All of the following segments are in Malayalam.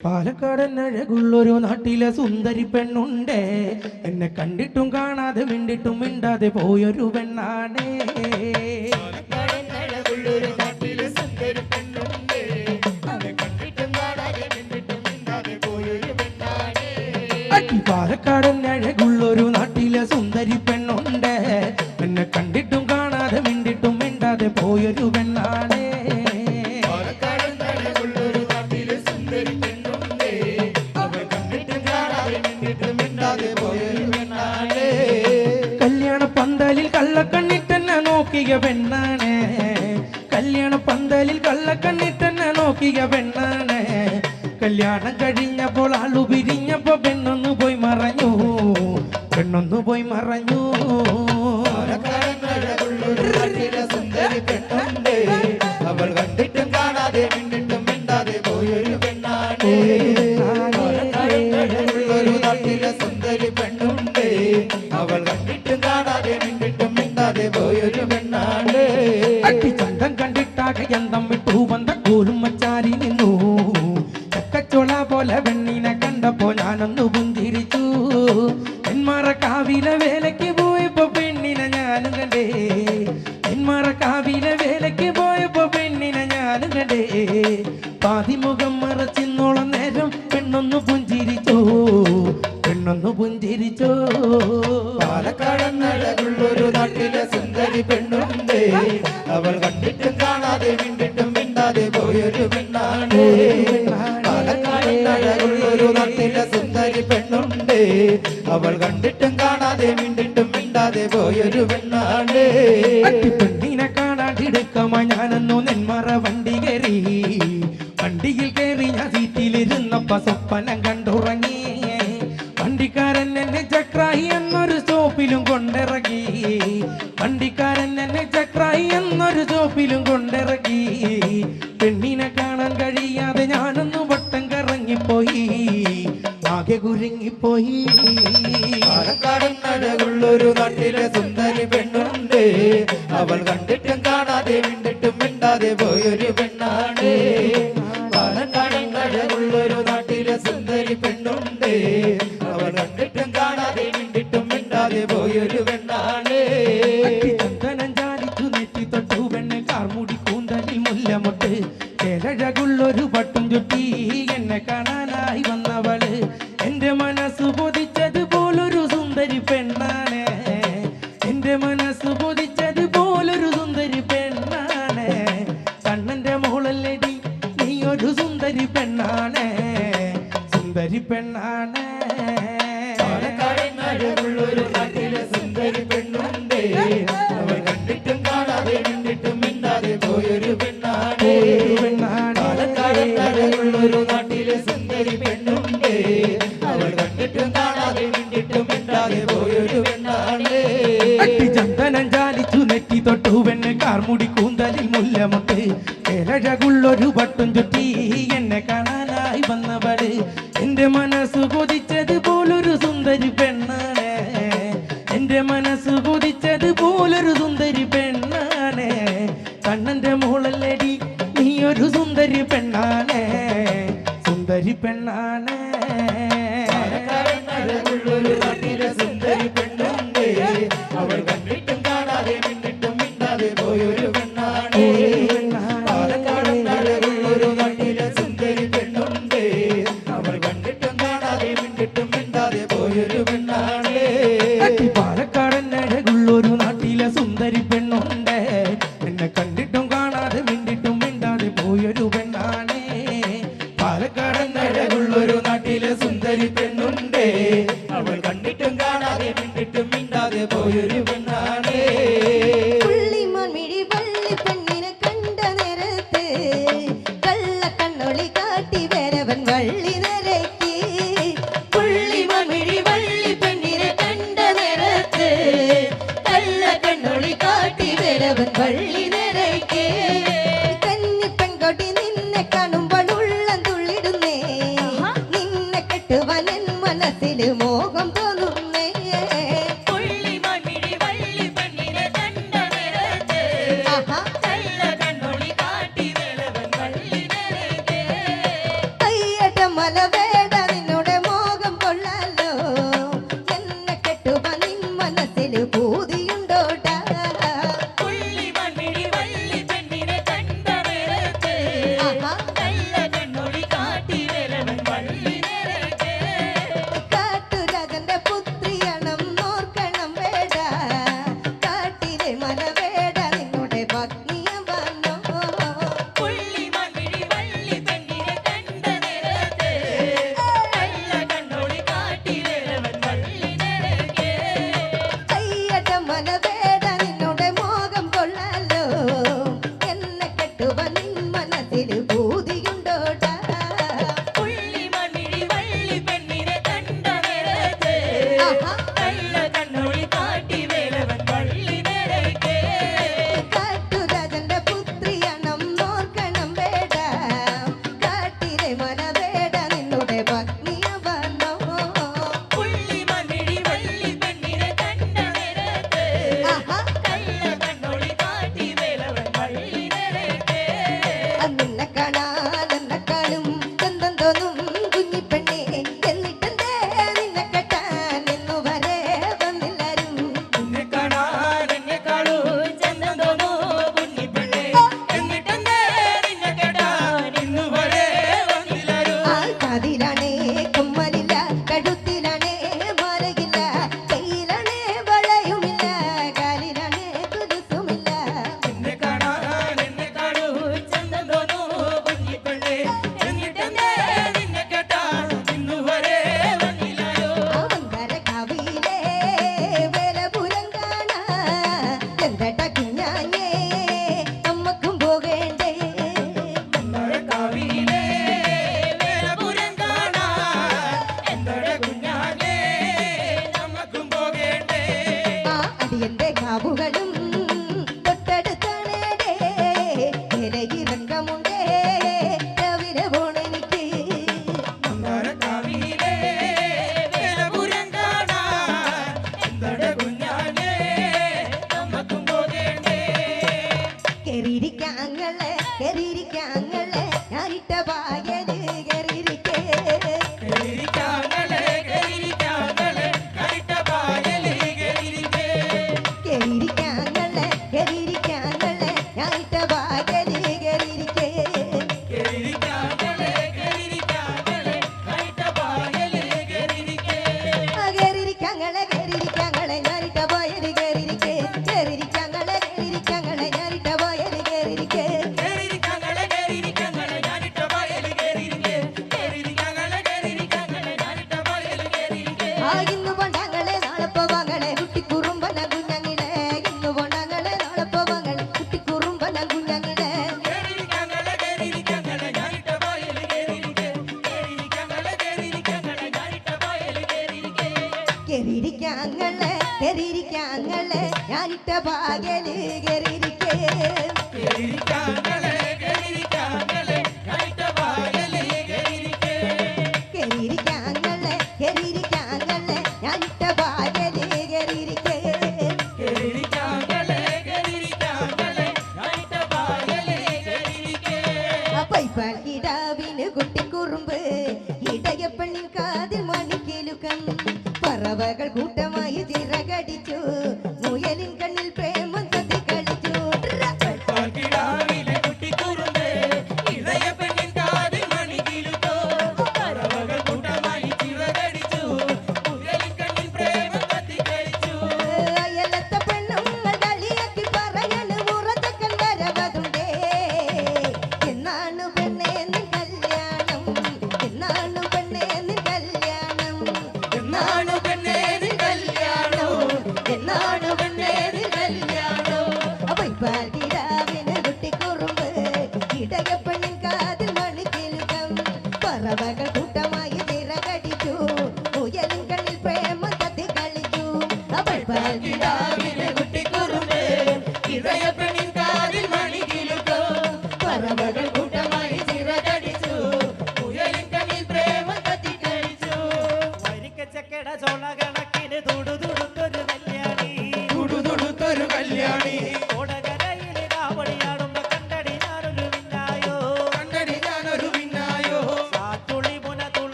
പാലക്കാടൻ അഴകുള്ളൊരു നാട്ടിലെ സുന്ദരി പെണ്ണുണ്ടേ. എന്നെ കണ്ടിട്ടും കാണാതെ മിണ്ടിട്ടും മിണ്ടാതെ പോയൊരു പെണ്ണാണേ. പാലക്കാടൻ അഴകുള്ളൊരു നാട്ടിലെ സുന്ദരി പെണ്ണ് നോക്കിയ പെണ്ണാണ്. കല്യാണ പന്തലിൽ കള്ളക്കണ്ണിട്ടെന്നെ നോക്കിയ പെണ്ണാണ്. കല്യാണം കഴിഞ്ഞപ്പോൾ ആളു പിരിഞ്ഞപ്പോ പെണ്ണൊന്ന് പോയി മറഞ്ഞു. പെണ്ണൊന്ന് പോയി മറഞ്ഞു. അവൾ കണ്ടി ഒരു പെണ്ണാണ്. പാലക്കാടുള്ളൊരു നത്തിലെ സുന്ദരി പെണ്ണുണ്ട്. അവൾ കണ്ടിട്ടും കാണാതെ മിണ്ടിട്ടും മിണ്ടാതെ പോയൊരു പെണ്ണാണ്. പെണ്ണിനെ കാണാതിടുക്കമ ഞാനെന്നു നെന്മറ വണ്ടി കയറി. വണ്ടിയിൽ കയറി ഞാൻ സീറ്റിലിരുന്നപ്പ സ്വപ്നം കാർമുടി കൂന്തലിൽ മുല്ലമുട്ട്. ഇലഴകുള്ളൊരു പട്ടും ചുറ്റി എന്നെ കാണാൻ കടന്നഴകുള്ളൊരു നാട്ടിലെ സുന്ദരി പെണ്ണുണ്ടേ. അവൾ കണ്ടിട്ടും കാണാതെ മിണ്ടിട്ടും മിണ്ടാതെ പോയൊരു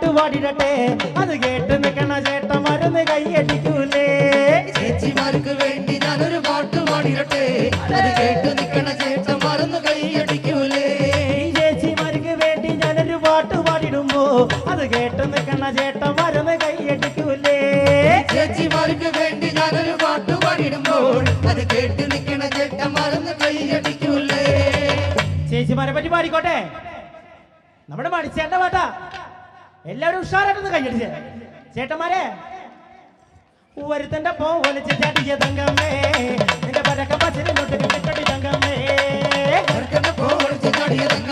പാട്ട് പാടിടട്ടെ അത് കേട്ട് നിൽക്കണ മരുന്ന് കൈയടിക്കൂലേ. ചേച്ചിമാർക്ക് വേണ്ടി ഞാനൊരു പാട്ട് പാടിടട്ടെ അത് കേട്ട് നിൽക്കണ മരുന്ന് കൈയടിക്കൂലേ. ചേച്ചിമാർക്ക് വേണ്ടി ഞാനൊരു പാട്ട് പാടിടുമ്പോ അത് കേട്ട് നിൽക്കണ മരുന്ന് കൈയടിക്കൂലേ. ചേച്ചിമാർക്ക് വേണ്ടി ഞാനൊരു പാട്ട് പാടിടുമ്പോൾ അത് കേട്ട് നിൽക്കണ മരുന്ന് കൈയടിക്കൂലേ. ചേച്ചിമാരെ പറ്റി പാടിക്കോട്ടെ. നമ്മുടെ മടിച്ചേട്ട പാട്ടാ. എല്ലാവരും ഉഷാറായിട്ടൊന്ന് കൈയടിച്ച് ചേട്ടന്മാരെ. ഒരുത്തന്റെ പോ ഒലിച്ച് ചാടിയ തങ്കമ്മേ നിന്റെ പരക്കം പച്ചരി കെട്ടടി തങ്കമ്മേ. പോ ഒലിച്ച് ചാടിയ തങ്കമ്മേ.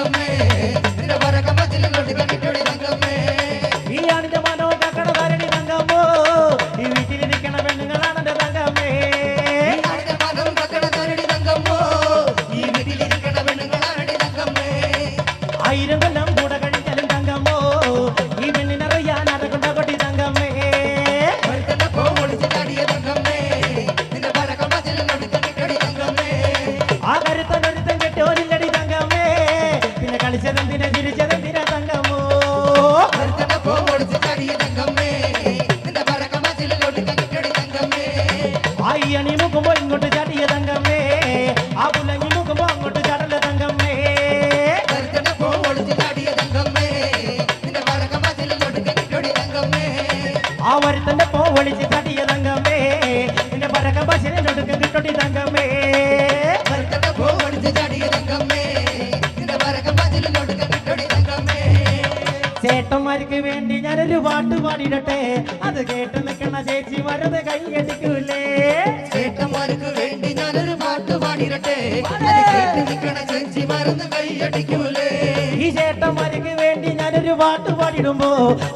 പാട്ട് പാടിടുമ്പോ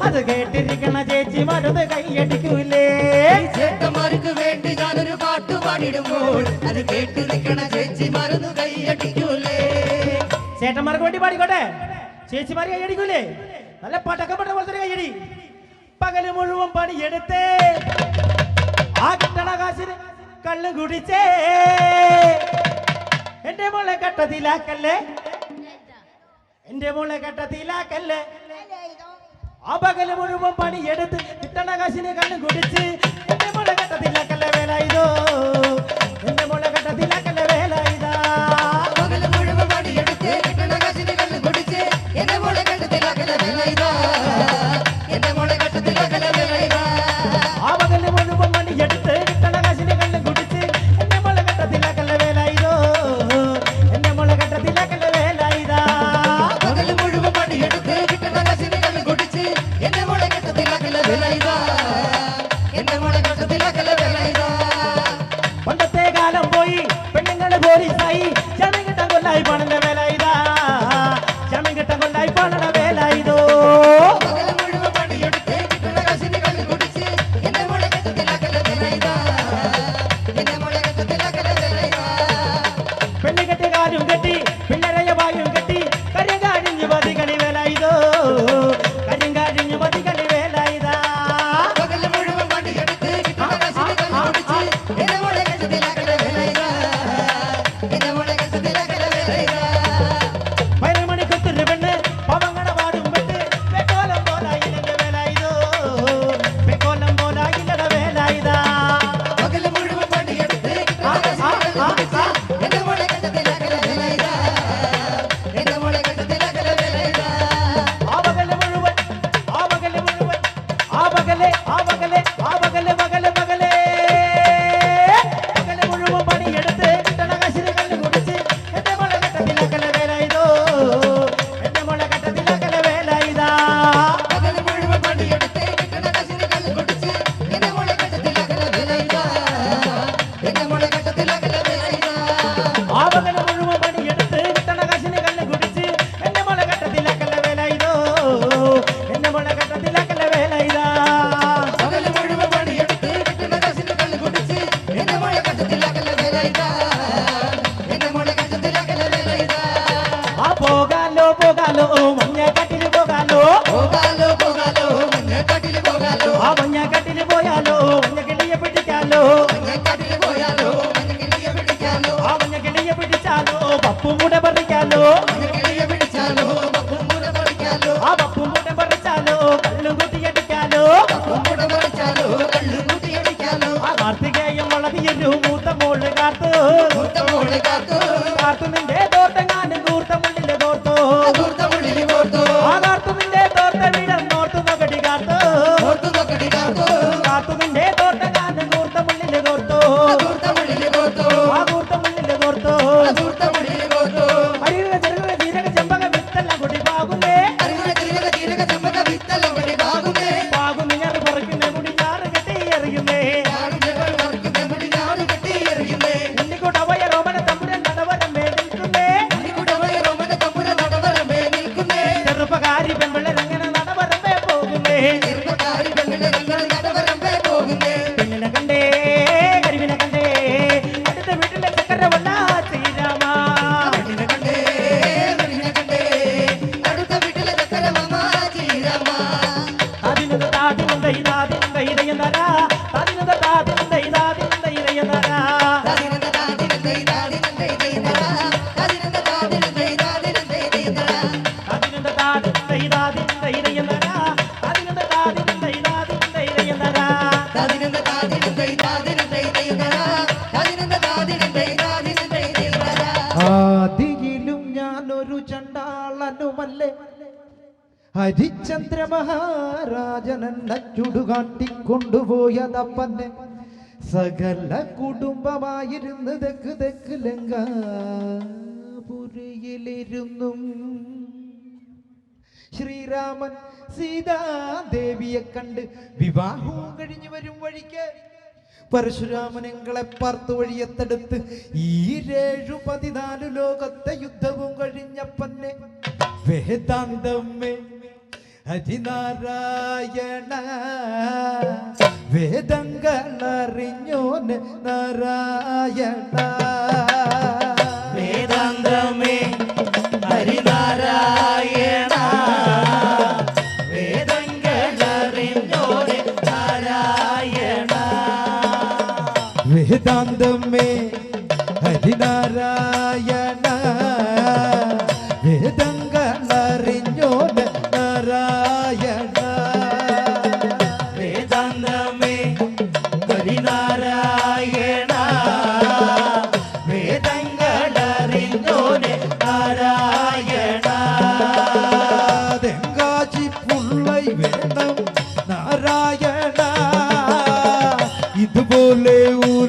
അത് കേട്ടിരിക്കണ ചേച്ചി മരുന്ന് കൈയടിക്കൂലേ ചേട്ടന്മാർക്ക് വേണ്ടി ഞാനൊരു പാട്ട് പാടിടുമ്പോൾ അത് കേട്ടിരിക്കണ ചേച്ചി മരുന്ന് കൈയടിക്കൂലേ ചേട്ടന്മാർക്ക് വേണ്ടി പാടിക്കോട്ടെ? ചേച്ചിമാർ കൈയടിക്കൂലേ നല്ല പടക്കപ്പെട്ട പോലത്തെ കൈയടി പകൽ മുഴുവൻ പണിയെടുത്തേ. ആ കിട്ടണ കാശിന് കള്ള് കുടിച്ചേ. എന്റെ മോളെ കട്ടത്തിലാക്കല്ലേ എന്റെ മോളെ കട്ടത്തിലാക്കല്ലേ ആ പകൽ മുഴുവൻ പണിയെടുത്ത് കിട്ടണ കാശിന് കണ്ണു കുടിച്ച് എന്റെ മോളെ കട്ടത്തിലാക്കല്ലേ വേല ഇതോ എന്റെ മോളെ കട്ടത്തിലാക്കല്ലേ കാട്ടിക്കൊണ്ടുപോയതപ്പന്നെ സകല കുടുംബമായിരുന്ന. തെക്ക് തെക്ക് ലങ്കാപുരിയിലിരുന്നും ശ്രീരാമൻ സീതാദേവിയെ കണ്ട് വിവാഹവും കഴിഞ്ഞു വരും വഴിക്ക് പരശുരാമനങ്ങളെ പാർത്തു വഴിയത്തെടുത്ത് ഈ രേഴു പതിനാല് ലോകത്തെ യുദ്ധവും കഴിഞ്ഞപ്പന്നെ വേദാന്തമേ ഹരിനാരായണ വേദങ്ങളറിഞ്ഞോന് നാരായണ. വേദാന്തം நாராயணா. இதுபோலே ஊ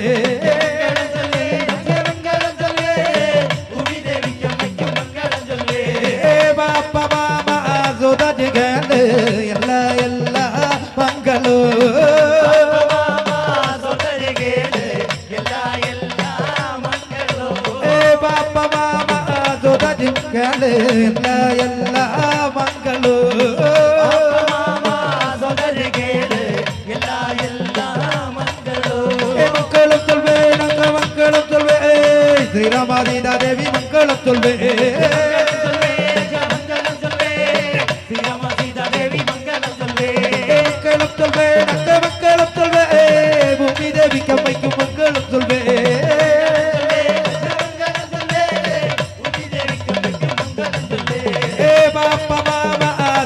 de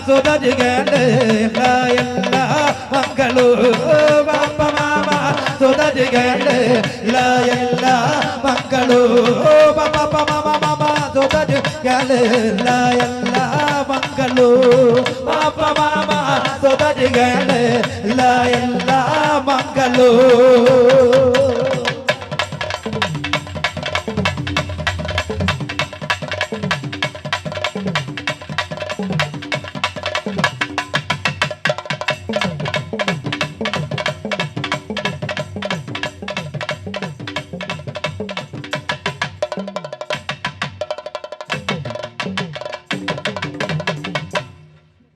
സുതരുകേണ്ട എല്ലാ എല്ലാ മക്കളും ബാപ്പ മാമ സുതരുകേണ്ട എല്ലാ എല്ലാ മക്കളും ബാപ്പ മാമ മാമ സുതരുകേണ്ട എല്ലാ എല്ലാ മക്കളും ബാപ്പ മാമ